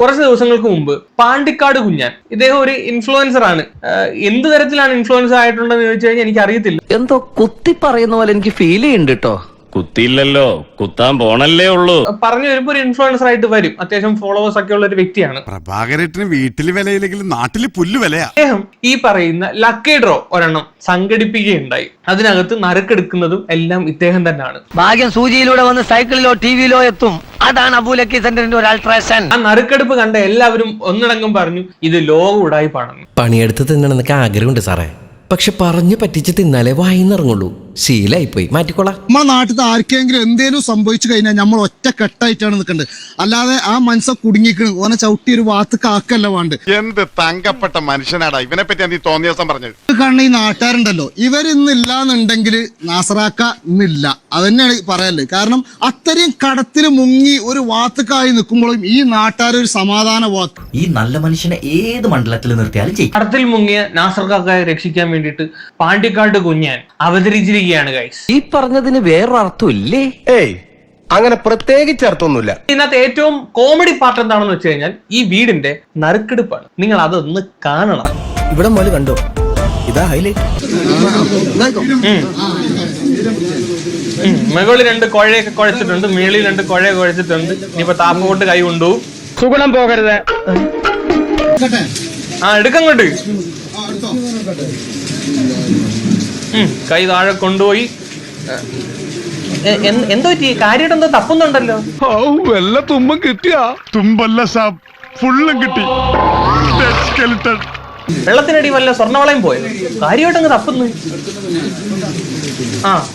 കുറച്ച് ദിവസങ്ങൾക്ക് മുമ്പ് പാണ്ടിക്കാട് കുഞ്ഞാൻ. ഇദ്ദേഹം ഒരു ഇൻഫ്ലുവൻസർ ആണ്. എന്ത് തരത്തിലാണ് ഇൻഫ്ലുവൻസർ ആയിട്ടുണ്ടെന്ന് ചോദിച്ചു കഴിഞ്ഞാൽ എനിക്ക് അറിയത്തില്ല. എന്തോ കുത്തി പറയുന്ന പോലെ എനിക്ക് ഫീൽ ചെയ്യുന്നുണ്ട് കേട്ടോ കുത്തിയില്ലല്ലോ. കുത്താൻ പോണല്ലേ ഉള്ളൂ. പറഞ്ഞു വരുമ്പോ ഒരു ഇൻഫ്ലുവൻസർ ആയിട്ട് വരും. അത്യാവശ്യം ഫോളോവേഴ്സ് ഒക്കെ ഉള്ള ഒരു വ്യക്തിയാണ്. പ്രഭാകരേട്ടന് വീട്ടിൽ വിലയില്ലെങ്കിലും നാട്ടിൽ പുല്ല് വിലയാ. അദ്ദേഹം ഈ പറയുന്ന ലക്കി ഡ്രോ ഒരെണ്ണം സംഘടിപ്പിക്കുകയുണ്ടായി. അതിനകത്ത് നറുക്കെടുക്കുന്നതും എല്ലാം ഇദ്ദേഹം തന്നെയാണ്. ഭാഗ്യം സൂചിയിലൂടെ വന്ന് സൈക്കിളിലോ ടിവിയിലോ എത്തും. അതാണ് അബൂലക്കി സെന്ററിന്റെ ഒരു അൾട്രേഷൻ ആ നറുക്കെടുപ്പ് കണ്ട എല്ലാവരും ഒന്നടങ്കം പറഞ്ഞു ഇത് ലോക ഉടായ്പാണെന്ന് പണിയെടുത്ത് തിന്നണമെന്നൊക്കെ ആഗ്രഹമുണ്ട് സാറേ. പക്ഷെ പറഞ്ഞു പറ്റിച്ച് തിന്നാലേ വായിന്നിറങ്ങുള്ളൂ. ശീലായിപ്പോയി. മാറ്റിക്കോളാം. നമ്മളെ നാട്ടിൽ ആർക്കെങ്കിലും എന്തേലും സംഭവിച്ചു കഴിഞ്ഞാൽ നമ്മൾ ഒറ്റ കെട്ടായിട്ടാണ് നിൽക്കേണ്ടത് അല്ലാതെ ആ മനസ്സ കുടുങ്ങിക്കണ്. ഓനെ ചവിട്ടി ഒരു വാത്ത് കാക്കല്ല വേണ്ട. എന്ത് തങ്കപ്പെട്ട മനുഷ്യനാടാ? ഇവനെ പറ്റി നീ തോന്നിയ ദിവസം പറഞ്ഞത്? ഇത് കാണുന്ന ഈ നാട്ടുകാരുണ്ടല്ലോ. ഇവരിന്നില്ല എന്നുണ്ടെങ്കിൽ നാസറാക്ക ഇന്നില്ല അതന്നെയാണ് പറയൽ. കാരണം അത്രയും കടത്തിൽ മുങ്ങി ഒരു വാത്തുക്കായി നിൽക്കുമ്പോഴും ഈ നാട്ടുകാർ ഒരു സമാധാന വാക്ക്. ഈ നല്ല മനുഷ്യനെ ഏത് മണ്ഡലത്തിൽ നിർത്തിയാലും ചെയ്യും കടത്തിൽ മുങ്ങിയ നാസർ കാക്കയെ രക്ഷിക്കാൻ വേണ്ടിയിട്ട് പാണ്ടിക്കാട് കുഞ്ഞാൻ അവതരിച്ചിരിക്കുകയാണ് ഗൈസ് ഈ പറഞ്ഞതിന് വേറൊരർത്ഥം ഇല്ലേ ഏയ് അങ്ങനെ പ്രത്യേകിച്ച് അർത്ഥമൊന്നുമില്ല. ഇതിനകത്ത് ഏറ്റവും കോമഡി പാർട്ട് എന്താണെന്ന് വെച്ച് കഴിഞ്ഞാൽ ഈ വീടിന്റെ നറുക്കെടുപ്പാണ്. നിങ്ങൾ അതൊന്ന് കാണണം. ഇവിടെ മോൽ കണ്ടോ? ഇതാ ഹൈലൈറ്റ്. മുകളിൽ രണ്ട് കുഴയൊക്കെ കുഴച്ചിട്ടുണ്ട് മേളിൽ രണ്ട് കുഴ കുഴച്ചിട്ടുണ്ട്. ഇനിയിപ്പോ താപ്പോട്ട് കൈ കൊണ്ടുപോകും സുഗുണം പോകരുത്. ആ എടുക്കങ്ങോട്ട് കൈ താഴെ കൊണ്ടുപോയി. എന്തോ കാര്യമായിട്ട് എന്തോ തപ്പുന്നുണ്ടല്ലോ. വല്ല തുമ്പം കിട്ടിയാ? തുമ്പല്ല സാബ്. ഫുള്ളും കിട്ടി. വെള്ളത്തിനടി വല്ല സ്വർണവളയും പോയോ? കാര്യമായിട്ട് അങ്ങ് തപ്പുന്നു. ആ.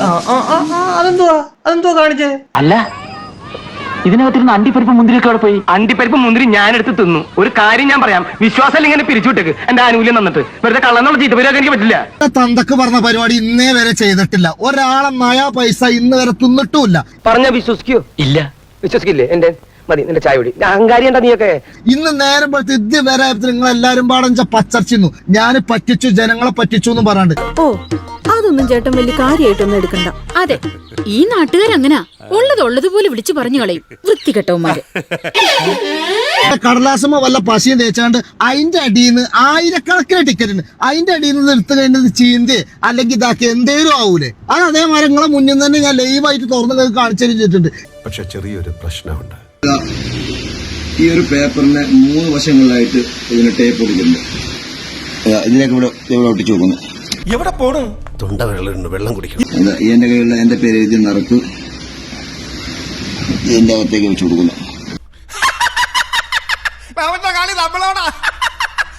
ആ, ആ, ആ, ആ, അതെന്തുവാ? അതെന്തുവാ കാണിച്ചേ? അല്ല ഇതിനകത്തിരുന്ന് അണ്ടിപ്പരിപ്പ് മുന്തിരിയൊക്കെ അവിടെ പോയി. അണ്ടിപ്പരിപ്പ് മുന്തിരി ഞാൻ എടുത്ത് തിന്നു. ഒരു കാര്യം ഞാൻ പറയാം. വിശ്വാസം ഇങ്ങനെ പിരിച്ചുവിട്ടേക്ക്. എന്റെ ആനുകൂല്യം തന്നിട്ട്. വെറുതെ കള്ളന്നുള്ള ചീത്ത പേരൊക്കെ എനിക്ക് പറ്റില്ല. തന്തക്ക് പറഞ്ഞ പരിപാടി ഇന്നേ വരെ ചെയ്തിട്ടില്ല. ഒരാളെ നയാ പൈസ ഇന്ന് വരെ തിന്നിട്ടുമില്ല. പറഞ്ഞ വിശ്വസിക്കോ? ഇല്ല. വിശ്വസിക്കില്ലേ? എന്റെ? മതി നിന്റെ ചായ കുടി. അഹങ്കാരി എന്താ നീയൊക്കെ? ഇന്ന് നേരം പോലത്തെ ഇത് വരെ നിങ്ങൾ എല്ലാരും പാടം പച്ചർച്ചിന്നു ഞാൻ പറ്റിച്ചു ജനങ്ങളെ പറ്റിച്ചു എന്ന് പറയാണ്ട് ഓ അതൊന്നും ചേട്ടൻ വലിയ കാര്യമായിട്ടൊന്നും എടുക്കണ്ട. അതെ ഈ നാട്ടുകാരങ്ങനാ. ഉള്ളത് പോലെ വിളിച്ചു പറഞ്ഞു കളയും. വൃത്തികെട്ടവന്മാര്. കടലാസമ്മ വല്ല പശയും തേച്ചാണ്ട് അതിന്റെ അടിയിൽ നിന്ന് ആയിരക്കണക്കിന് ടിക്കറ്റ് ഉണ്ട്. അതിന്റെ അടിയിൽ നിന്ന് എടുത്തു കഴിഞ്ഞത് ചീന്തി അല്ലെങ്കിൽ ഇതാക്കി എന്തേലും ആവൂലേ. അത് അതേമാതിരി നിങ്ങളെ മുന്നിൽ തന്നെ ഞാൻ ലൈവായിട്ട് തുറന്നു കാണിച്ചു തരുന്നിട്ടുണ്ട് പക്ഷെ ചെറിയൊരു പ്രശ്നമുണ്ട്. ഈ ഒരു പേപ്പറിന് മൂന്ന് വശങ്ങളിലായിട്ട് ഇതിന് ടേപ്പ് കൊടുക്കുന്നുണ്ട് ഇതാ, ഇതിലേക്ക് ഇവിടെ ഇവിടെ ഒട്ടിച്ചു നോക്കുന്നു എവിടെ പോണു? തൊണ്ട വെള്ളം വെള്ളം കുടിക്കണം. ഈ എന്റെ കയ്യിലുള്ള എന്റെ പേര് എഴുതി നിറക്ക് ഇതിന്റെ അകത്തേക്ക് വെച്ചു കൊടുക്കുന്നു.